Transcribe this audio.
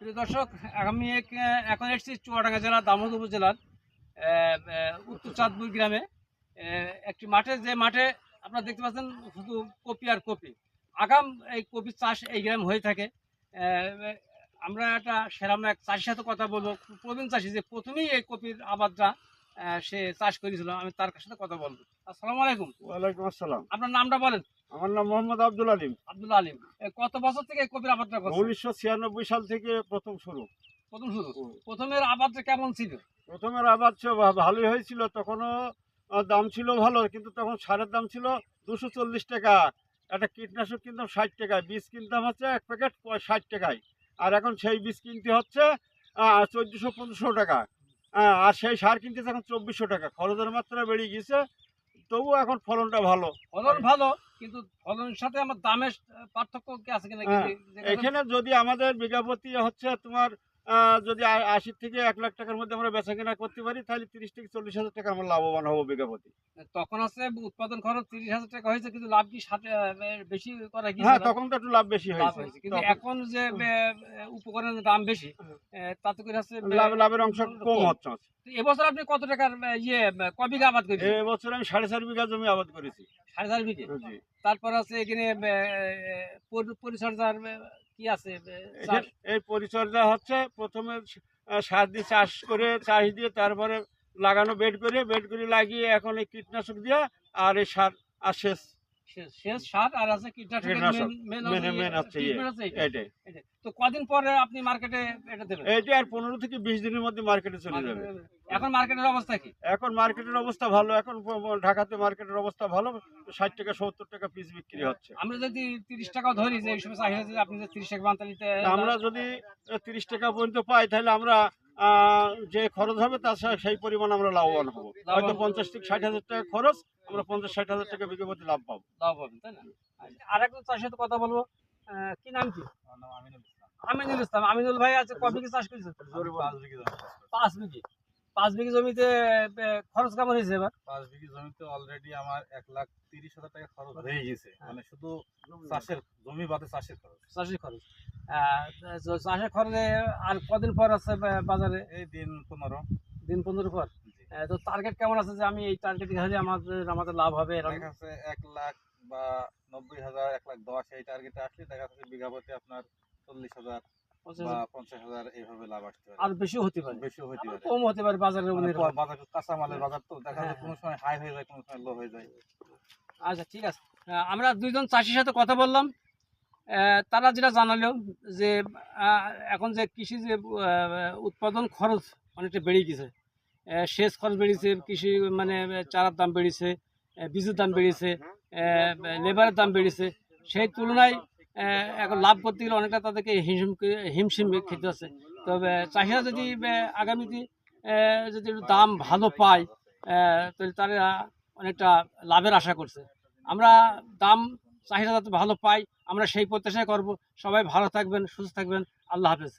প্রিয় দর্শক আমি এখন এসেছি চুয়াডাঙ্গা জেলার দামোদ উপজেলার উত্তর চাঁদপুর গ্রামে। একটি মাঠে, যে মাঠে আপনারা দেখতে পাচ্ছেন শুধু কপি আর কপি। আগাম এই কপির চাষ এই গ্রামে হয়ে থাকে। আমরা একটা সেরাম এক চাষির সাথে কথা বলব। প্রবীণ চাষি যে প্রথমেই এই কপির আবাদটা সে চাষ করেছিল আমি তার সাথে কথা বলব। আসসালামু আলাইকুম। ওয়ালাইকুম আসসালাম। আপনার নামটা বলেন। আমার নাম মোহাম্মদ আব্দুল আলিম। আব্দুল আলিম কত বছর থেকে কপির আবাদটা করছেন? উনিশশো ছিয়ানব্বই সাল থেকে প্রথম শুরু। প্রথম শুরু। প্রথমের আবাদটা কেমন ছিল? প্রথমের আবাদ ভালোই হয়েছিল তখনও দাম ছিল ভালো কিন্তু তখন সারের দাম ছিল দুশো চল্লিশ টাকা। একটা কীটনাশক কিনতাম ষাট টাকায় বীজ কিনতাম হচ্ছে এক প্যাকেট ষাট টাকায়। আর এখন সেই বীজ কিনতে হচ্ছে চোদ্দোশো পনেরোশো টাকা। আর সেই সার কিনতে এখন চব্বিশশো টাকা খরচের মাত্রা বেড়ে গেছে তবু এখন ফলনটা ভালো। ফলন ভালো কিন্তু ফলনের সাথে আমার দামের পার্থক্য কি আছে কিনা হ্যাঁ, এখানে যদি আমাদের বিঘাপতি হচ্ছে তোমার যদি আশি থেকে এক লাখ টাকার মধ্যে আমরা বেচা কেনা করতে পারি তাহলে তিরিশ থেকে চল্লিশ হাজার টাকা আমরা লাভবান হব বিঘাপতি। তখন আছে উৎপাদন খরচ তিরিশ হাজার টাকা হয়েছে কিন্তু লাভ কি সাথে বেশি করা কি হ্যাঁ তখন তো একটু লাভ বেশি হয়েছে। কিন্তু এখন যে উপকরণের দাম বেশি তাতে করে হচ্ছে লাভ লাভের অংশ কম হচ্ছে এবছর আপনি কত টাকার ইয়ে ক বিঘা আবাদ করেছেন? এবছর আমি সাড়ে চার বিঘা জমি আবাদ করেছি। সাড়ে চার বিঘে? তারপর আছে এখানে পরিচর্যার কি আছে? এই পরিচর্যা হচ্ছে প্রথমে সার দিয়ে চাষ করে চাষ দিয়ে তারপরে লাগানো বেড করে বেড করে লাগিয়ে এখন এই কীটনাশক দিয়ে আর এই সার আর শেষ শেষ- শেষ সার আর আছে কীটনাশক। main- main মেন হচ্ছে হচ্ছে treatment হচ্ছে এইটা। এটাই। এটাই। তো কদিন পরে আপনি মার্কেটে এটা দেবেন? এইটা আর পনেরো থেকে বিশ দিনের মধ্যে মার্কেটে চলে যাবে। এখন মার্কেটের অবস্থা কি? এখন মার্কেটের অবস্থা ভালো। এখন প- প- ঢাকাতে মার্কেটের অবস্থা ভালো। ষাট টাকা সত্তর টাকা পিস বিক্রি হচ্ছে। আমরা যদি তিরিশ টাকাও ধরি যে এই সময় চাহিদা আপনি যে তিরিশ টাকা বান্তা আমরা যদি তিরিশ টাকা পর্যন্ত পাই তাহলে আমরা যে খরচ হবে তার সা- সেই পরিমাণ আমরা লাভবান হব। হয়তো পঞ্চাশ থেকে ষাট হাজার টাকা খরচ আমরা পঞ্চাশ ষাট হাজার টাকা বিঘা প্রতি লাভ পাবো। লাভ পাবেন তাই না? আর একজন চাষের সাথে কথা বলব। কি নাম কি? আমিনুল ইসলাম। আমিনুল ভাই আছে কবে কি চাষ করেছে। পাঁচ বিঘি। পাঁচ বিঘি জমিতে খরচ কেমন হয়েছে এবার? পাঁচ বিঘি জমিতে অলরেডি আমার এক লাখ তিরিশ হাজার টাকা খরচ হয়ে গেছে। মানে শুধু চাষের জমি বাদে চাষের খরচ। চাষের খরচ। চাষের খরচে আর কদিন পর আছে বাজারে? এই দিন পনেরো। দিন পনেরো পর? তো টার্গেট কেমন আছে যে আমি এই টার্গেট হলে আমাদের আমাদের লাভ হবে দেখা যাচ্ছে এক লাখ বা নব্বই হাজার এক লাখ দশ এই টার্গেটে আসলে দেখা যাচ্ছে বিঘা প্রতি আপনার চল্লিশ হাজার পঞ্চাশ হাজার। এইভাবে লাভ আসতে পারে। আর বেশিও হতে পারে। বেশিও হতে পারে। কম হতে পারে বাজারের উপর বাজার কাঁচামালের বাজার তো দেখা হ্যাঁ, কোনো সময় হাই হয়ে যায় কোনো সময় লো হয়ে যায়। আচ্ছা ঠিক আছে। আমরা দুইজন চাষির সাথে কথা বললাম। তারা যেটা জানালো যে এখন যে কৃষি যে উৎপাদন খরচ অনেকটা বেড়ে গেছে। সেচ খরচ বেড়েছে, কৃষি মানে চারার দাম বেড়েছে বীজের দাম বেড়েছে লেবারের দাম বেড়েছে। সেই তুলনায় এখন লাভ করতে গেলে অনেকটা তাদেরকে হিমশিম হিমশিম খেতে হচ্ছে। তবে চাষিরা যদি আগামীতে যদি দাম ভালো পায় তাহলে তারা অনেকটা লাভের আশা করছে। আমরা দাম চাহিদা যাতে ভালো পাই, আমরা সেই প্রত্যাশাই করব। সবাই ভালো থাকবেন, সুস্থ থাকবেন। আল্লাহ হাফেজ।